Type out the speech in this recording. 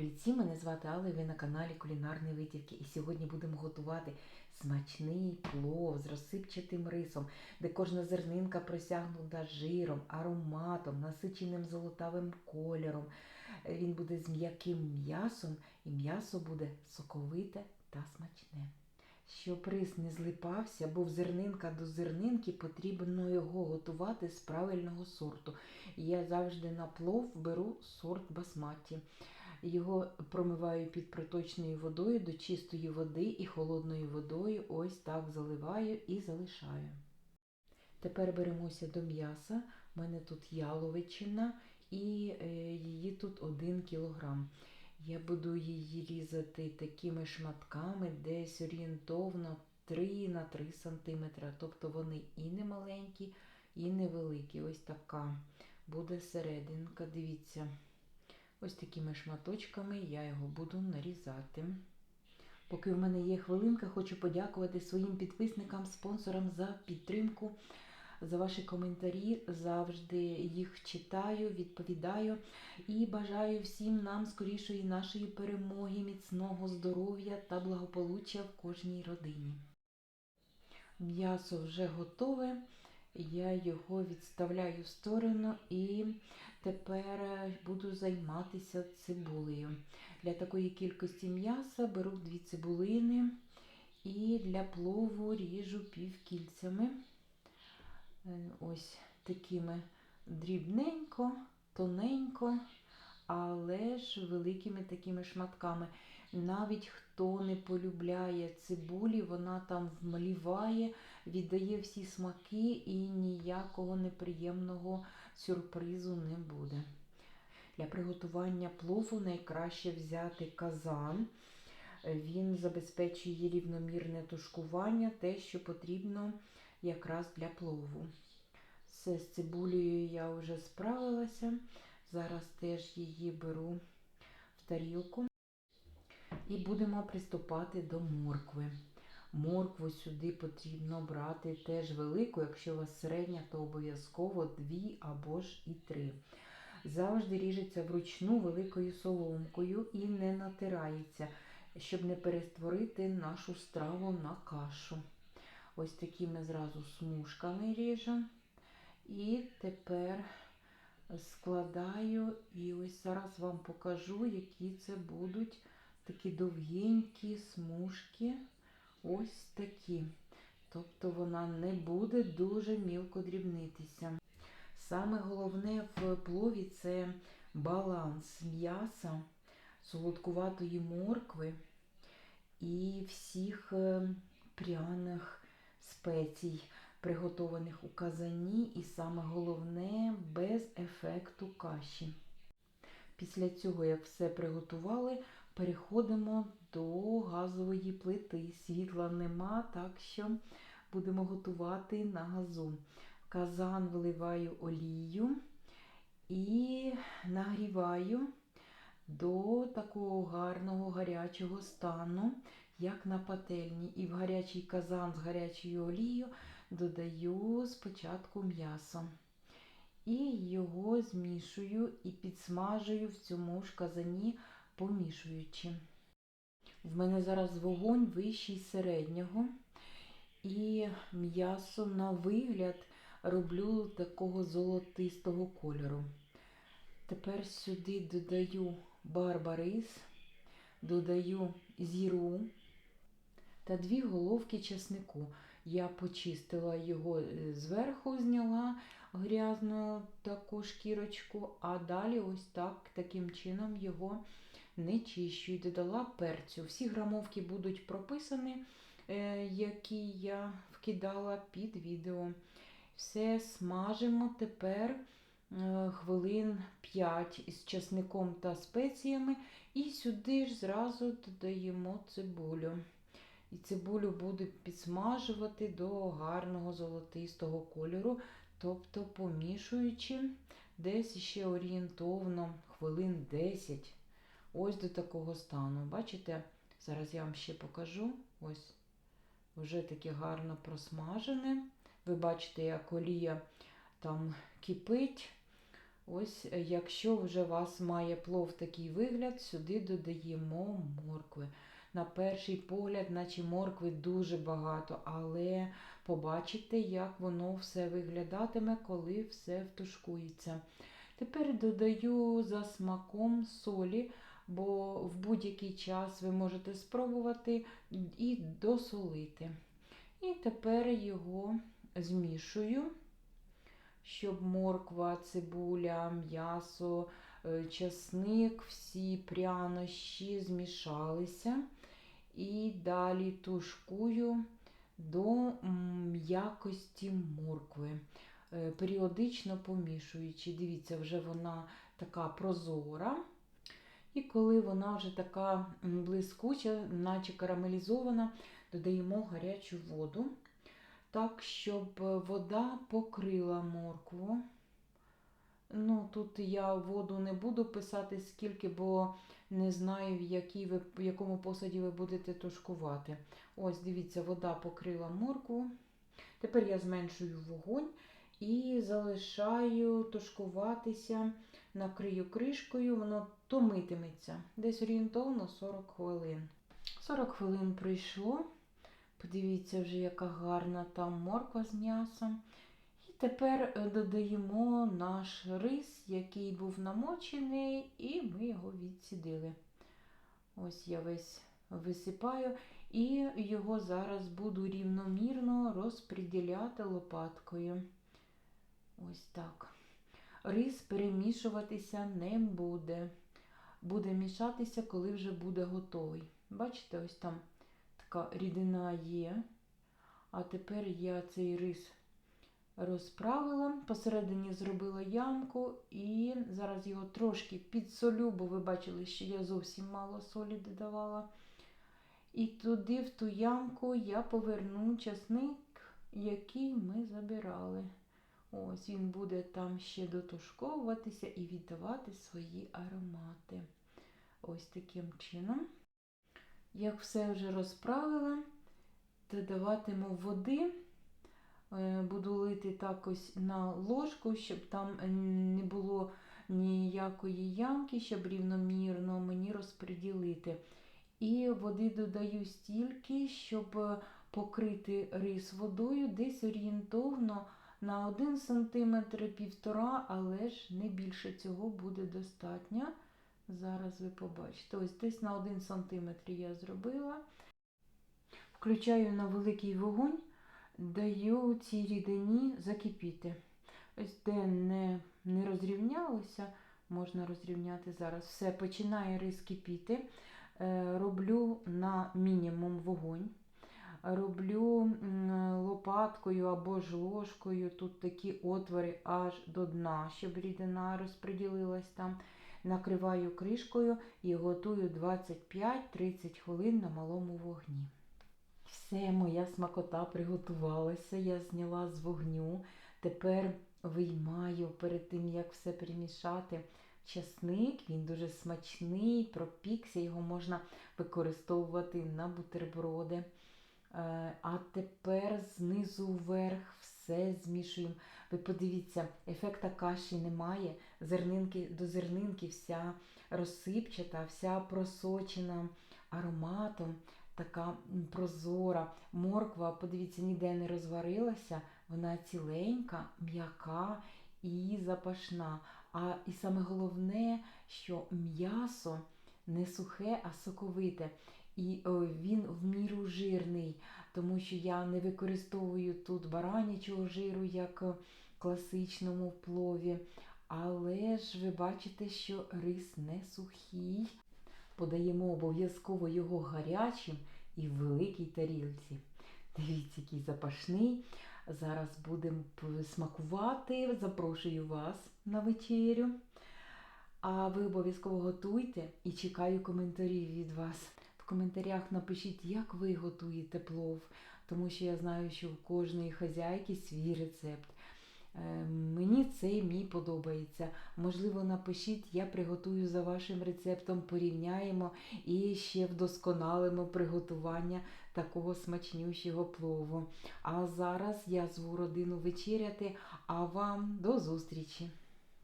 Привіт мене звати Алла, і ви на каналі Кулінарні Витівки. І сьогодні будемо готувати смачний плов з розсипчатим рисом, де кожна зернинка просягнута жиром, ароматом, насиченим золотавим кольором. Він буде з м'яким м'ясом, і м'ясо буде соковите та смачне. Щоб рис не злипався, бо в зернинка до зернинки потрібно його готувати з правильного сорту. Я завжди на плов беру сорт басматі. Його промиваю під проточною водою до чистої води і холодною водою ось так заливаю і залишаю. Тепер беремося до м'яса. У мене тут яловичина і е, її тут 1 кілограм. Я буду її різати такими шматками, десь орієнтовно 3 на 3 см. Тобто вони і не маленькі, і невеликі. Ось така буде серединка. Дивіться. Ось такими шматочками я його буду нарізати. Поки в мене є хвилинка, хочу подякувати своїм підписникам, спонсорам за підтримку, за ваші коментарі. Завжди їх читаю, відповідаю і бажаю всім нам скорішої нашої перемоги, міцного здоров'я та благополуччя в кожній родині. М'ясо вже готове. Я його відставляю в сторону і тепер буду займатися цибулею. Для такої кількості м'яса беру дві цибулини і для плову ріжу півкільцями. Е, Ось такими дрібненько, тоненько, але ж великими такими шматками. Навіть хто не полюбляє цибулі, вона там вмліває, віддає всі смаки і ніякого неприємного сюрпризу не буде. Для приготування плову найкраще взяти казан. Він забезпечує рівномірне тушкування, те, що потрібно якраз для плову. Все з цибулею я вже справилася. Зараз теж її беру в тарілку. І будемо приступати до моркви. Моркву сюди потрібно брати теж велику, якщо у вас середня, то обов'язково дві або ж і три. Завжди ріжеться вручну великою соломкою і не натирається, щоб не перестворити нашу страву на кашу. Ось такими зразу смужками ріжу. І тепер складаю, і ось зараз вам покажу, які це будуть такі довгенькі смужки. Ось такі. Тобто вона не буде дуже мілко дрібнитися. Саме головне в плові це баланс м'яса, солодкуватої моркви і всіх е, пряних спецій, приготованих у казані, і саме головне без ефекту каші. Після цього, як все приготували, переходимо до газової плити. Світла нема, так що будемо готувати на газу. Казан виливаю олію і нагріваю до такого гарного гарячого стану, як на пательні. І в гарячий казан з гарячою олією додаю спочатку м'ясо. І його змішую і підсмажую в цьому ж казані, помішуючи. В мене зараз вогонь вищий середнього. І м'ясо на вигляд роблю такого золотистого кольору. Тепер сюди додаю барбарис, додаю зіру та дві головки чеснику. Я почистила його зверху, зняла грязну таку шкірочку, а далі ось так, таким чином його не чищу додала перцю. Всі грамовки будуть прописані, е, які я вкидала під відео. Все смажимо тепер е, хвилин 5 із часником та спеціями. І сюди ж зразу додаємо цибулю. І цибулю буду підсмажувати до гарного золотистого кольору, тобто помішуючи десь ще орієнтовно хвилин 10. Ось до такого стану. Бачите? Зараз я вам ще покажу. Ось вже таке гарно просмажене. Ви бачите, як олія там кипить. Ось, е, якщо вже у вас має плов такий вигляд, сюди додаємо моркви. На перший погляд, наче моркви дуже багато, але побачите, як воно все виглядатиме, коли все втушкується. Тепер додаю за смаком солі, бо в будь-який час ви можете спробувати і досолити. І тепер його змішую, щоб морква, цибуля, м'ясо, е, часник, всі прянощі змішалися. І далі тушкую до м'якості моркви, е, періодично помішуючи. Дивіться, вже вона така прозора. І коли вона вже така блискуча, наче карамелізована, додаємо гарячу воду, так, щоб е, вода покрила моркву. Ну, Тут я воду не буду писати скільки, бо не знаю, в, якій ви, в якому посаді ви будете тушкувати. Ось, дивіться, вода покрила моркву. Тепер я зменшую вогонь і залишаю тушкуватися, накрию кришкою, воно томитиметься. Десь орієнтовно 40 хвилин. 40 хвилин пройшло. Подивіться, вже, яка гарна там морква з м'ясом. І тепер е, додаємо наш рис, який був намочений, і ми його відсідили. Ось я весь висипаю, і його зараз буду рівномірно розподіляти лопаткою. Ось так. Рис перемішуватися не буде. Буде мішатися, коли вже буде готовий. Бачите, ось там така рідина є. А тепер я цей рис розправила, посередині зробила ямку і зараз його трошки підсолю, бо ви бачили, що я зовсім мало солі додавала. І туди, в ту ямку, я поверну часник, який ми забирали. Ось він буде там ще дотушковуватися і віддавати свої аромати. Ось таким чином. Як все вже розправила, додаватиму води. Е, Буду лити так ось на ложку, щоб там не було ніякої ямки, щоб рівномірно мені розподілити. І води додаю стільки, щоб покрити рис водою, десь орієнтовно на 1 см півтора, але ж не більше цього буде достатньо. Зараз ви побачите. Ось десь на 1 см я зробила. Включаю на великий вогонь, даю цій рідині закипіти. Ось де не, не розрівнялося, можна розрівняти зараз. Все, починає рис кипіти. Е, роблю на мінімум вогонь. Роблю лопаткою або ж ложкою тут такі отвори аж до дна, щоб рідина розподілилась там. Накриваю кришкою і готую 25-30 хвилин на малому вогні. Все, моя смакота приготувалася, я зняла з вогню. Тепер виймаю перед тим, як все перемішати. Часник, він дуже смачний, пропікся, його можна використовувати на бутерброди. Е, А тепер знизу вверх все змішуємо. Ви подивіться, ефекта каші немає. Зернинки до зернинки вся розсипчата, вся просочена ароматом, така прозора. Морква, подивіться, ніде не розварилася, вона ціленька, м'яка і запашна. А і саме головне, що м'ясо не сухе, а соковите. І він в міру жирний, тому що я не використовую тут баранячого жиру, як в класичному плові. Але ж ви бачите, що рис не сухий. Подаємо обов'язково його гарячим і в великій тарілці. Дивіться, який запашний. Зараз будемо смакувати. Запрошую вас на вечерю. А ви обов'язково готуйте і чекаю коментарів від вас. Коментарях напишіть, як ви готуєте плов, тому що я знаю, що у кожної хазяйки свій рецепт. Е, Мені цей мій подобається. Можливо, напишіть, я приготую за вашим рецептом, порівняємо і ще вдосконалимо приготування такого смачнющого плову. А зараз я зву родину вечеряти, а вам до зустрічі!